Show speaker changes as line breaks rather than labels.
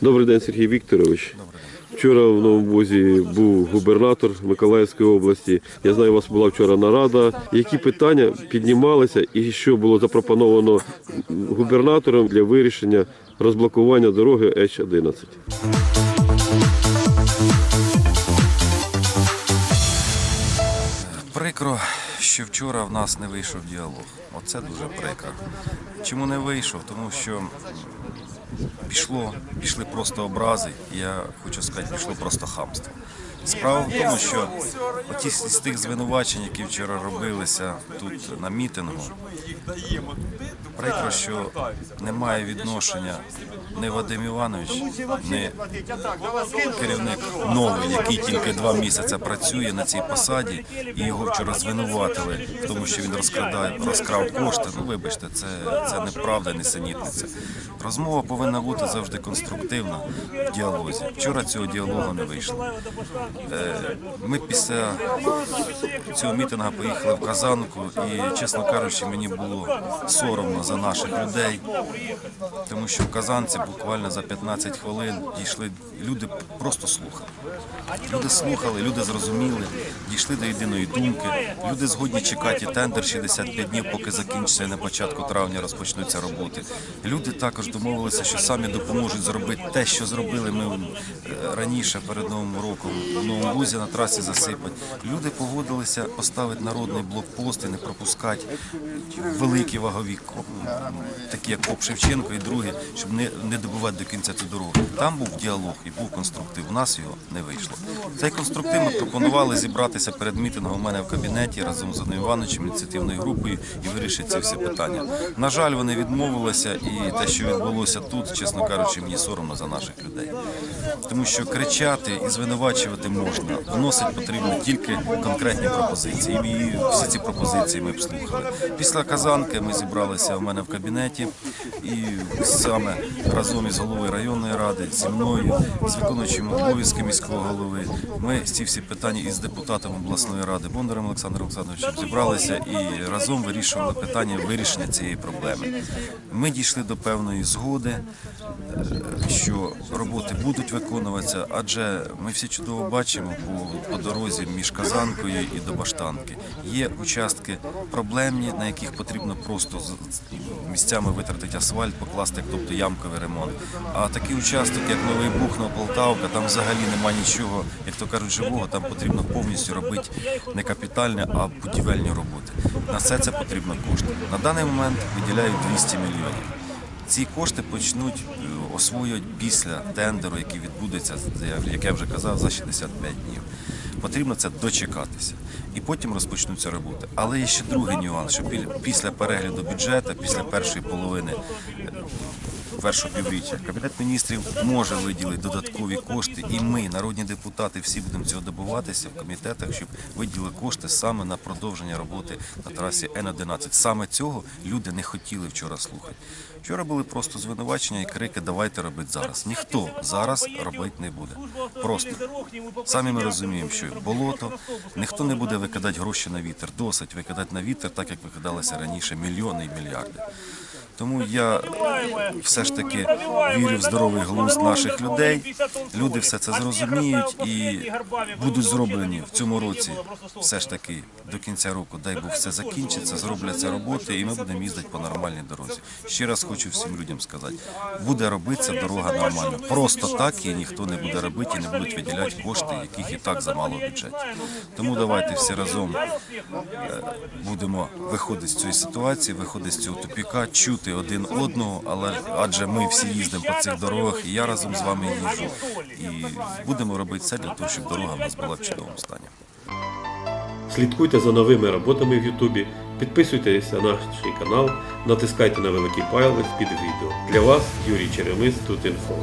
Добрий день, Сергій Вікторович. Вчора в Новому Бозі був губернатор Миколаївської області. Я знаю, у вас була вчора нарада. Які питання піднімалися і що було запропоновано губернатором для вирішення розблокування дороги H11?
Прикро, що вчора в нас не вийшов діалог. Оце дуже прикро. Чому не вийшов? Тому що пішло, пішли просто образи. Я хочу сказати, пішло просто хамство. Справа в тому, що оті з тих звинувачень, які вчора робилися тут на мітингу, прикро, що немає відношення не Вадим Іванович, не керівник новий, який тільки два місяці працює на цій посаді, і його вчора звинуватили тому, що він розкрадає, розкрав кошти. Ну вибачте, це, це неправда, несенітниця. Розмова повинна бути завжди конструктивна в діалозі. Вчора цього діалогу не вийшло. Е, Ми після цього мітингу поїхали в Казанку, і, чесно кажучи, мені було соромно за наших людей, тому що в Казанці буквально за 15 хвилин дійшли люди просто слухали. Люди слухали, люди зрозуміли, дійшли до єдиної думки. Люди згодні чекати тендер 65 днів, поки закінчиться на початку травня розпочнуться роботи. Люди також домовилися, що самі допоможуть зробити те, що зробили ми е, раніше перед новим роком в новому вузі на трасі засипать. Люди погодилися поставити народний блокпост і не пропускати великі вагові такі як Поп Шевченко і другі, щоб не, не добувати до кінця цю дорогу. Там був діалог і був конструктив. У нас його не вийшло. Цей конструктив ми пропонували зібратися перед мітингом у мене в кабінеті разом з Аною Івановичем, ініціативною групою і вирішити ці всі питання. На жаль, вони відмовилися, і те, що відбулося тут, чесно кажучи, мені соромно за наших людей. Тому що кричати і звинувачувати можна, вносити потрібно тільки конкретні пропозиції. І всі ці пропозиції ми слухали. Після казанки ми зібралися у мене в кабінеті, і саме разом із головою районної ради, зі мною, з виконуючим обов'язки міського голови, ми ці всі питання із депутатом обласної ради Бондарем Олександром Олександровичем зібралися і разом вирішували питання вирішення цієї проблеми. Ми дійшли до певної згоди, е, що роботи будуть виконуватися, адже ми всі чудово бачимо по, по дорозі між Казанкою і до Баштанки. Є участки проблемні, на яких потрібно просто місцями витратити асфальт, покласти, тобто ямковий ремонт. А такий участок, як Новий Бухно, Полтавка, там взагалі нема нічого, як то кажуть, живого. Там потрібно повністю робити не капітальне, а будівельні роботи. На все це потрібно кошти. На даний момент виділяють 200 мільйонів. Ці кошти почнуть е, освоювати після тендеру, який відбудеться, як я вже казав, за 65 днів. Потрібно це дочекатися. І потім розпочнуться роботи. Але є ще другий нюанс, що після перегляду бюджету, після першої половини е, першого півріччя, Кабінет міністрів може виділити додаткові кошти, і ми, народні депутати, всі будемо цього добуватися в комітетах, щоб виділили кошти саме на продовження роботи на трасі Н-11. Саме цього люди не хотіли вчора слухати. Вчора були просто звинувачення і крики Давайте робити зараз. Ніхто зараз робити не буде. Просто самі ми розуміємо, що болото ніхто не буде викидати гроші на вітер. Досить викидати на вітер, так як викидалися раніше мільйони і мільярди. Тому я все ж таки вірю в здоровий глузд наших людей. Люди все це зрозуміють і будуть зроблені в цьому році. Все ж таки до кінця року, дай Бог, все закінчиться, зробляться роботи, і ми будемо їздити по нормальній дорозі. Ще раз хочу всім людям сказати: буде робитися дорога нормально. Просто так її ніхто не буде робити і не будуть виділяти кошти, яких і так замало в бюджеті. Тому давайте всі разом е, будемо виходити з цієї ситуації, виходити з цього тупіка, чути один одного, але адже ми всі їздимо по цих дорогах, і я разом з вами їжджу. І будемо робити все для того, щоб дорога в нас була в чудовому стані.
Слідкуйте за новими роботами в Ютубі, підписуйтесь на наш канал, натискайте на великий палець під відео. Для вас Юрій Черемис тут інфо.